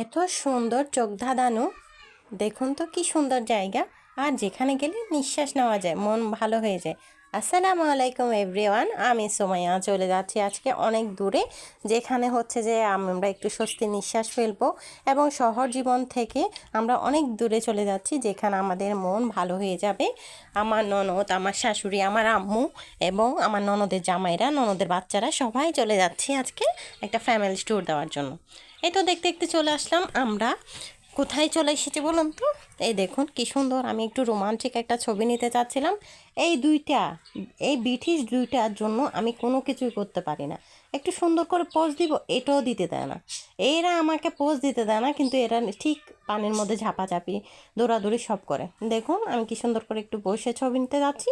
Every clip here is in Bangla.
এত সুন্দর চোখ ধাঁধানো দেখুন তো কি সুন্দর জায়গা। আর যেখানে গেলে নিঃশ্বাস নেওয়া যায়, মন ভালো হয়ে যায়। আসসালামু আলাইকুম এভরিওয়ান, আমি সোমাইয়া চলে যাচ্ছি আজকে অনেক দূরে, যেখানে হচ্ছে যে আমরা একটু স্বস্তি নিঃশ্বাস ফেলব এবং শহর জীবন থেকে আমরা অনেক দূরে চলে যাচ্ছি, যেখানে আমাদের মন ভালো হয়ে যাবে। আমার ননদ, আমার শাশুড়ি, আমার আম্মু এবং আমার ননদের জামাইরা, ননদের বাচ্চারা সবাই চলে যাচ্ছি আজকে একটা ফ্যামিলি ট্যুর দেওয়ার জন্য। এই তো দেখতে দেখতে চলে আসলাম আমরা। কোথায় চলে এসেছি বলুন তো? এই দেখুন কি সুন্দর, আমি একটু রোমান্টিক একটা ছবি নিতে চাচ্ছিলাম। এই দুইটা, এই ব্রিটিশ দুইটার জন্য আমি কোনো কিছুই করতে পারি না। একটু সুন্দর করে পোজ দিব, এটাও দিতে দেয় না। এরা আমাকে পোজ দিতে দেয় না, কিন্তু এরা ঠিক পানির মধ্যে ঝাপাঝাপি, দৌড়াদৌড়ি সব করে। দেখুন, আমি কি সুন্দর করে একটু বসে ছবি নিতে যাচ্ছি।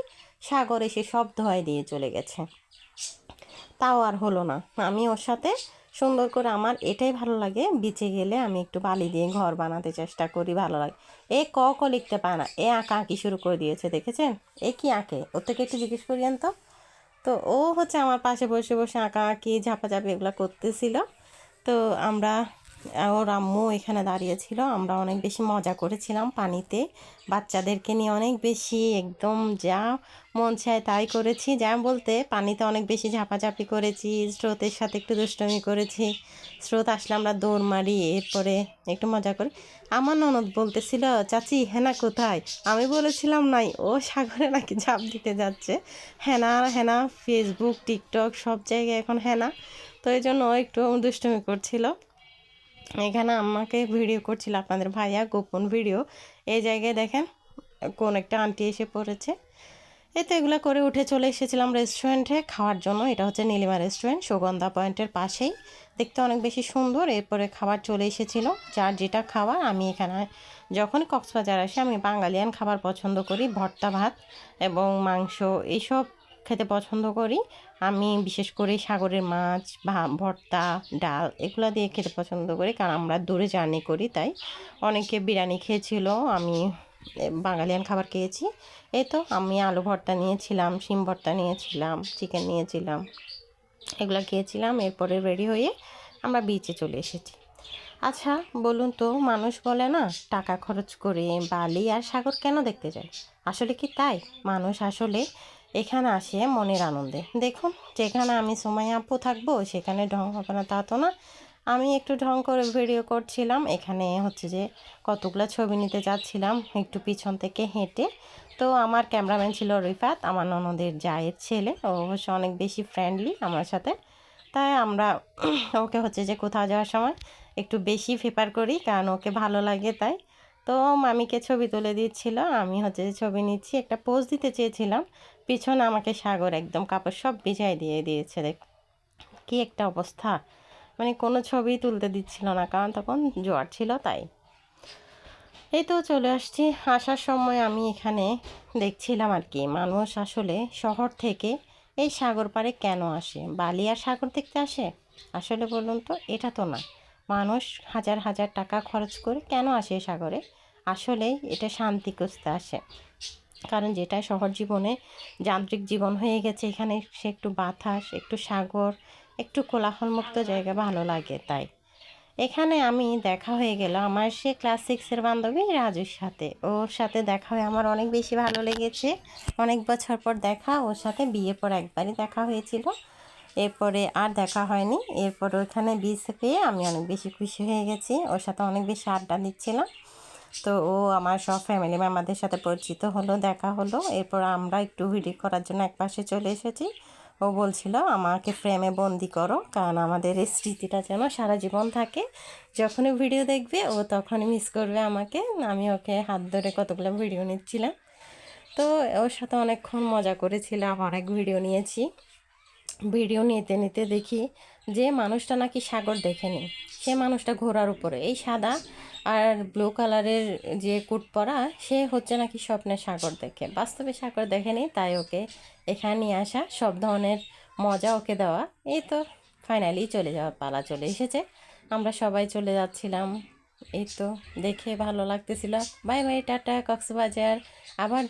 সাগর এসে সব ধোয়াই দিয়ে চলে গেছে। তাও আর হলো না। আমি ওর সাথে সুন্দর করে আমার এটাই ভালো লাগে, বিচে গেলে আমি একটু বালি দিয়ে ঘর বানাতে চেষ্টা করি, ভালো লাগে। এ ক ক লিখতে পায় না, এ আঁকা আঁকি শুরু করে দিয়েছে, দেখেছেন? এ কি আঁকে? ওর থেকে একটু জিজ্ঞেস করি তো। তো ও হচ্ছে আমার পাশে বসে বসে আঁকা আঁকি, ঝাপাঝাপি এগুলো করতেছিল। তো আমরা ওর আম্মু এখানে দাঁড়িয়েছিল আমরা অনেক বেশি মজা করেছিলাম পানিতে। বাচ্চাদেরকে নিয়ে অনেক বেশি একদম যা মন চায় তাই করেছি। যা বলতে পানিতে অনেক বেশি ঝাপাঝাপি করেছি, স্রোতের সাথে একটু দুষ্টমি করেছি। স্রোত আসলে আমরা দৌড় মারি, এরপরে একটু মজা করি। আমার ননদ বলতেছিল, চাচি, হেনা কোথায়? আমি বলেছিলাম, নাই, ও সাগরে নাকি ঝাঁপ দিতে যাচ্ছে। হেনা হেনা ফেসবুক টিকটক সব জায়গায় এখন হেনা। তো এই জন্য ও একটু দুষ্টমি করছিল। এখানে আমাকে ভিডিও করছিল, আপনাদের ভাইয়া গোপন ভিডিও এই জায়গায় দেখেন, কোন একটা আন্টি এসে পড়েছে। এই তো এগুলো করে উঠে চলে এসেছিলাম রেস্টুরেন্টে খাওয়ার জন্য, এটা হচ্ছে নীলিমা রেস্টুরেন্ট সুগন্ধা পয়েন্টের পাশেই। দেখতে অনেক বেশি সুন্দর, এরপরে খাবার চলে এসেছিল। যার যেটা খাওয়ার আমি এখানে যখনই কক্সবাজার আসি, আমি বাঙালিয়ান খাবার পছন্দ করি, ভর্তা ভাত এবং মাংস এইসব খেতে পছন্দ করি। আমি বিশেষ করে সাগরের মাছ ভর্তা, ডাল এগুলো দিয়ে খেতে পছন্দ করি কারণ আমরা দূরে জার্নি করি তাই। অনেকে বিরিয়ানি খেয়েছিল, আমি বাঙালিয়ান খাবার খেয়েছি। এই তো আমি আলু ভর্তা নিয়েছিলাম, শিম ভর্তা নিয়েছিলাম, চিকেন নিয়েছিলাম, এগুলো খেয়েছিলাম। এরপরে রেডি হয়ে আমরা বিচে চলে এসেছি। আচ্ছা বলুন তো, মানুষ বলে না, টাকা খরচ করে বালি আর সাগর কেন দেখতে যায়? আসলে কি তাই? মানুষ আসলে এখানে আসে মনের আনন্দে। দেখুন, যেখানে আমি সময় আপু থাকব, সেখানে ঢং হবে না, তা তো না। আমি একটু ঢং করে ভিডিও করছিলাম, এখানে হচ্ছে যে কতগুলো ছবি নিতে যাচ্ছিলাম, একটু পিছন থেকে হেঁটে। তো আমার ক্যামেরাম্যান ছিল রিফাত, আমার ননদের জায়ের ছেলে, ও অবশ্য অনেক বেশি ফ্রেন্ডলি আমার সাথে। তাই আমরা ওকে হচ্ছে যে কোথাও যাওয়ার সময় একটু বেশি ফেপার করি, কারণ ওকে ভালো লাগে তাই। তো মামিকে ছবি তুলে দিচ্ছিল, আমি হচ্ছে ছবি নিচ্ছি, একটা পোজ দিতে চেয়েছিলাম। পিছনে আমাকে সাগর একদম কাপড় সব বিছাই দিয়ে দিয়েছে, দেখ। কি একটা অবস্থা। মানে কোনো ছবি তুলতে দিচ্ছিল না, কারণ তখন জোয়ার ছিল তাই। এই তো চলে আসছি। আসার সময় আমি এখানে দেখছিলাম আর কি, মানুষ আসলে শহর থেকে এই সাগর পাড়ে কেন আসে? বালি আর সাগর দেখতে আসে? আসলে বলুন তো, এটা তো না। মানুষ হাজার হাজার টাকা খরচ করে কেন আসে সাগরে? আসলেই এটা শান্তি খুঁজতে আসে। কারণ যেটা শহর জীবনে যান্ত্রিক জীবন হয়ে গেছে, এখানে সে একটু বাতাস, একটু সাগর, একটু কোলাহলমুক্ত জায়গা ভালো লাগে তাই। এখানে আমি দেখা হয়ে গেল আমার সে ক্লাস সিক্সের বান্ধবী রাজুর সাথে। ওর সাথে দেখা হয়ে আমার অনেক বেশি ভালো লেগেছে। অনেক বছর পর দেখা, ওর সাথে বিয়ে পর একবারই দেখা হয়েছিল। এরপরে আর দেখা হয়নি। এরপর ওখানে বিচ পেয়ে আমি অনেক বেশি খুশি হয়ে গেছি। ওর সাথে অনেক বেশি আড্ডা দিচ্ছিলাম। তো ও আমার সব ফ্যামিলি মেম্বারদের সাথে পরিচিত হলো, দেখা হলো। এরপর আমরা একটু ভিডিও করার জন্য একপাশে চলে এসেছি। ও বলছিল, আমাকে ফ্রেমে বন্দি করো, কারণ আমাদের এই স্মৃতিটা যেন সারা জীবন থাকে। যখনই ভিডিও দেখবে, ও তখনই মিস করবে আমাকে। আমি ওকে হাত ধরে কতগুলো ভিডিও নিচ্ছিলাম। তো ওর সাথে অনেকক্ষণ মজা করেছিলাম অনেক ভিডিও নিয়েছি। ভিডিও নিতে নিতে দেখি যে মানুষটা নাকি সাগর দেখেনি। সে মানুষটা ঘোড়ার উপরে। এই সাদা আর ব্লু কালারের যে কুট পরা, সে হচ্ছে নাকি স্বপ্নে সাগর দেখে। বাস্তবে সাগর দেখেনি, তাই ওকে এখানে আসা, সব ধরনের মজা ওকে দেওয়া। এই তো ফাইনালি চলে যাওয়ার পালা চলে এসেছে। আমরা সবাই চলে যাচ্ছিলাম। এই তো দেখে ভালো লাগতেছিল। Bye bye, tata, Cox's Bazar. আবার